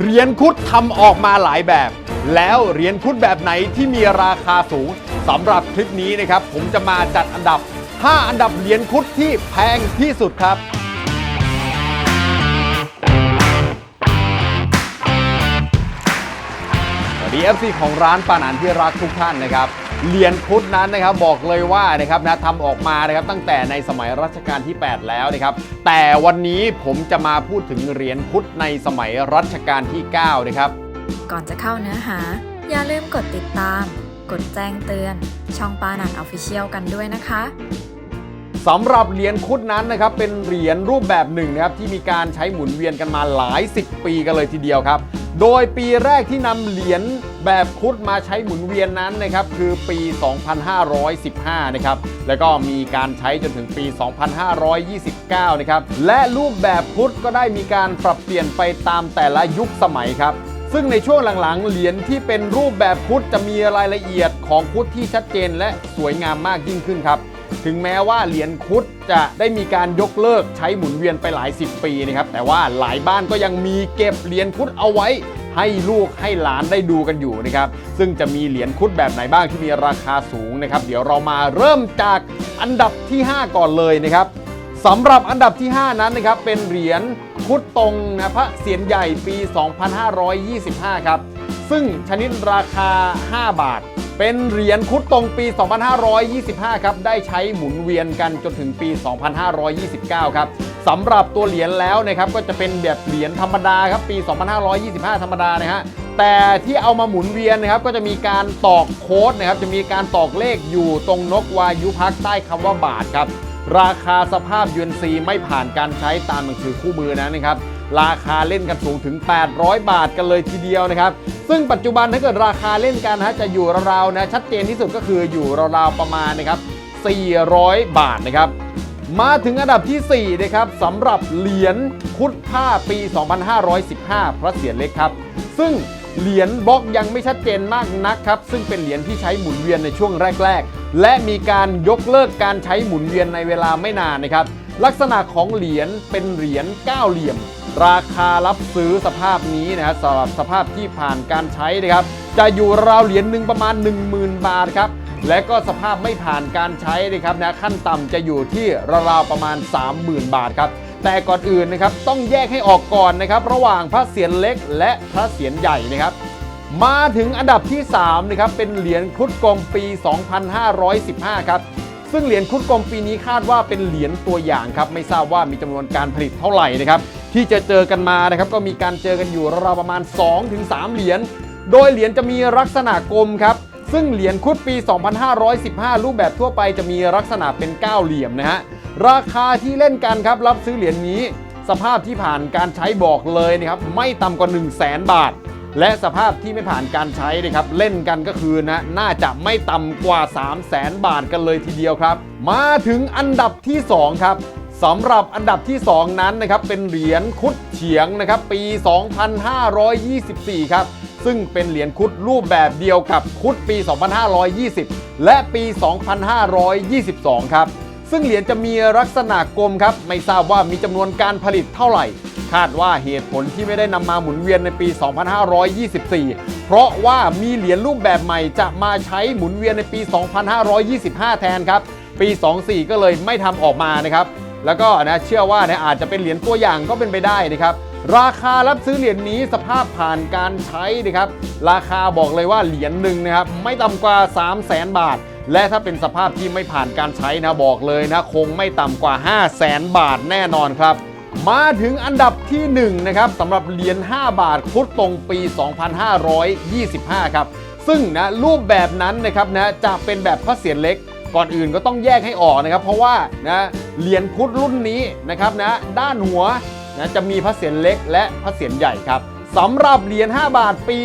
เหรียญคุดทำออกมาหลายแบบ แล้วเหรียญคุดแบบไหนที่มีราคาสูงสำหรับคลิปนี้นะครับ ผมจะมาจัดอันดับ 5 อันดับเหรียญคุดที่แพงที่สุดครับสวัสดี FC ของร้านปานันที่รักทุกท่านนะครับ เหรียญครุฑนั้นนะครับบอกเลยว่านะครับนะทำออกมานะครับตั้งแต่ในสมัยรัชกาลที่ 8 แล้วนะครับ แต่วันนี้ผมจะมาพูดถึงเหรียญครุฑในสมัยรัชกาลที่ 9 นะครับ ก่อนจะเข้าเนื้อหา อย่าลืมกดติดตาม กดแจ้งเตือน ช่องปานันออฟฟิเชียลกันด้วยนะคะสำหรับเหรียญครุฑนั้นนะครับเป็นเหรียญรูปแบบหนึ่งนะครับที่มีการใช้หมุนเวียนกันมาหลายสิบปีกันเลยทีเดียวครับ โดยปีแรกที่นำเหรียญแบบครุฑมาใช้หมุนเวียนนั้นนะครับคือปี 2515 นะครับ แล้วก็มีการใช้จนถึงปี 2529 นะครับ และรูปแบบครุฑก็ได้มีการปรับเปลี่ยนไปตามแต่ละยุคสมัยครับซึ่งในช่วงหลังๆ เหรียญที่เป็นรูปแบบครุฑจะมีรายละเอียดของครุฑที่ชัดเจนและสวยงามมากยิ่งขึ้นครับ ถึงแม้ว่าเหรียญครุฑจะได้มีการยกเลิกใช้หมุนเวียนไปหลายสิบปีนะครับแต่ว่าหลายบ้านก็ยังมีเก็บเหรียญครุฑเอาไว้ ให้ลูกให้หลานได้ดูกันอยู่นะครับซึ่งจะมีเหรียญครุฑแบบไหนบ้างที่มีราคาสูงนะครับเดี๋ยวเรามาเริ่มจากอันดับที่ 5 ก่อนเลยนะครับสำหรับอันดับที่ 5 นั้นนะครับเป็นเหรียญครุฑตรงนะพระเศียรใหญ่ปี 2525 ครับซึ่งชนิดราคา 5 บาท เป็นเหรียญครุฑตรงปี 2525 ครับ ได้ใช้หมุนเวียนกันจนถึงปี 2529 ครับสำหรับตัวเหรียญแล้วนะครับก็จะเป็นแบบเหรียญธรรมดาครับปี 2525 ธรรมดานะฮะแต่ที่เอามาหมุนเวียนนะครับก็จะมีการตอกโค้ดนะครับจะมีการตอกเลขอยู่ตรงนกวายุพักใต้คำว่าบาทครับราคาสภาพยูนซีไม่ผ่านการใช้ตามหนังสือคู่มือนะนะครับ ราคาเล่นกันสูงถึง 800 บาทกันเลยทีเดียวนะครับ ซึ่งปัจจุบันถ้าเกิดราคาเล่นกันนะจะอยู่ราวๆนะชัดเจนที่สุดก็คืออยู่ราวๆประมาณนะครับ 400 บาทนะครับมาถึงอันดับทีสี่4 นะครับสำหรับเหรียญพุทธผ้าปี 2515 พระเศียรเล็กครับ ซึ่งเหรียญบล็อกยังไม่ชัดเจนมากนักครับ ซึ่งเป็นเหรียญที่ใช้หมุนเวียนในช่วงแรก ๆ และมีการยกเลิกการใช้หมุนเวียนในเวลาไม่นานนะครับ ลักษณะของเหรียญเป็นเหรียญเก้าเหลี่ยม ราคารับซื้อสภาพนี้นะครับสำหรับสภาพที่ผ่านการใช้นะครับ จะอยู่ราวเหรียญหนึ่งประมาณ 10,000 บาทครับและก็สภาพไม่ผ่านการใช้นะครับนะขั้นต่ำจะอยู่ที่ราวๆประมาณ 30,000 บาทครับแต่ก่อนอื่นนะครับต้องแยกให้ออกก่อนนะครับ ระหว่างพระเศียรเล็กและพระเศียรใหญ่นะครับ มาถึงอันดับที่3นะครับเป็นเหรียญครุฑกลมปี 2515 ครับซึ่งเหรียญครุฑกลมปีนี้คาดว่าเป็นเหรียญตัวอย่างครับไม่ทราบว่ามีจำนวนการผลิตเท่าไหร่นะครับ ที่จะเจอกันมานะครับก็มีการเจอกันอยู่ราวประมาณ 2-3 เหรียญ โดยเหรียญจะมีลักษณะกลมครับซึ่งเหรียญครุฑปี 2515 รูปแบบทั่วไปจะมีลักษณะเป็น 9 เหลี่ยมนะฮะ ราคาที่เล่นกันครับ รับซื้อเหรียญนี้ สภาพที่ผ่านการใช้บอกเลยนะครับ ไม่ต่ำกว่า 1 0 0 0 0แบาท และสภาพที่ไม่ผ่านการใช้นะครับ เล่นกันก็คือนะ น่าจะไม่ต่ำกว่า 3 0 0แสนบาทกันเลยทีเดียวครับ มาถึงอันดับที่ 2 ครับ สำหรับอันดับที่ 2 นั้นนะครับเป็นเหรียญคุดเฉียงนะครับปี 2524 ครับซึ่งเป็นเหรียญคุดรูปแบบเดียวกับคุดปี 2520 และปี 2522 ครับซึ่งเหรียญจะมีลักษณะกลมครับไม่ทราบว่ามีจำนวนการผลิตเท่าไหร่ คาดว่าเหตุผลที่ไม่ได้นำมาหมุนเวียนในปี 2524 เพราะว่ามีเหรียญรูปแบบใหม่จะมาใช้หมุนเวียนในปี 2525 แทนครับปี 24 ก็เลยไม่ทำออกมานะครับ แล้วก็นะเชื่อว่านะอาจจะเป็นเหรียญตัวอย่างก็เป็นไปได้นะครับราคารับซื้อเหรียญนี้สภาพผ่านการใช้นะครับราคาบอกเลยว่าเหรียญหนึ่งนะครับไม่ต่ำกว่า 3 0 0แสนบาท และถ้าเป็นสภาพที่ไม่ผ่านการใช้นะบอกเลยนะคงไม่ต่ำกว่า 5 0 0แสนบาทแน่นอนครับมาถึงอันดับที่1นะครับสำหรับเหรียญ5บาทครุดตรงปี 2525 ครับ ซึ่งนะรูปแบบนั้นนะครับนะจะเป็นแบบพระเศียรเล็กก่อนอื่นก็ต้องแยกให้ออกนะครับ เพราะว่านะ เหรียญครุดรุ่นนี้นะครับนะด้านหัวนะจะมีพระเศียรเล็กและพระเศียรใหญ่ครับสำหรับเหรียญ5บาทปี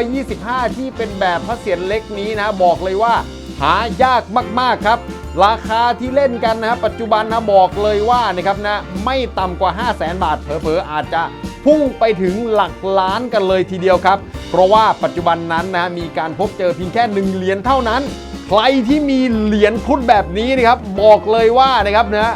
2525 ที่เป็นแบบพระเศียรเล็กนี้นะบอกเลยว่า หายากมากๆครับ ราคาที่เล่นกันนะครับปัจจุบันนะบอกเลยว่านะครับนะไม่ต่ำกว่า 5 0 0แสนบาทเผลอๆอาจจะพุ่งไปถึงหลักล้านกันเลยทีเดียวครับ เพราะว่าปัจจุบันนั้นนะมีการพบเจอเพียงแค่1เหรียญเท่านั้น ใครที่มีเหรียญครุดแบบนี้นะครับบอกเลยว่านะครับนะ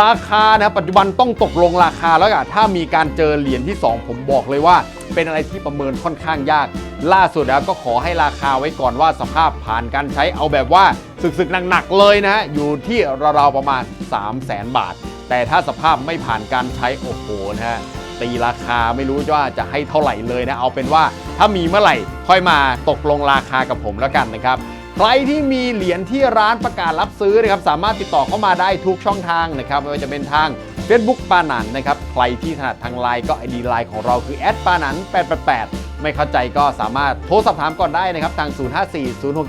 ราคานะปัจจุบันต้องตกลงราคาแล้วอะถ้ามีการเจอเหรียญที่ 2 ผมบอกเลยว่า เป็นอะไรที่ประเมินค่อนข้างยาก ล่าสุดแล้วก็ขอให้ราคาไว้ก่อนว่าสภาพผ่านการใช้เอาแบบว่าสึกๆหนักๆเลยนะฮะอยู่ที่ราวๆประมาณ 3 0 0แสนบาท แต่ถ้าสภาพไม่ผ่านการใช้โอ้โหนะฮะตีราคาไม่รู้ว่าจะให้เท่าไหร่เลยนะเอาเป็นว่าถ้ามีเมื่อไหร่ค่อยมาตกลงราคากับผมแล้วกันนะครับ ใครที่มีเหรียญที่ร้านประกาศรับซื้อนะครับสามารถติดต่อเข้ามาได้ทุกช่องทางนะครับไม่ว่าจะเป็นทาง Facebook ปานันนะครับใครที่ถนัดทางไลน์ก็ ID ไลน์ของเราคือแอดปานัน888 ไม่เข้าใจก็สามารถโทรสอบถามก่อนได้นะครับทาง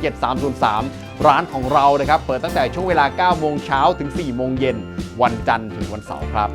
054-067-303 ร้านของเรานะครับเปิดตั้งแต่ช่วงเวลา 9 โมงเช้าถึง 4 โมงเย็นวันจันทร์ถึงวันเสาร์ครับ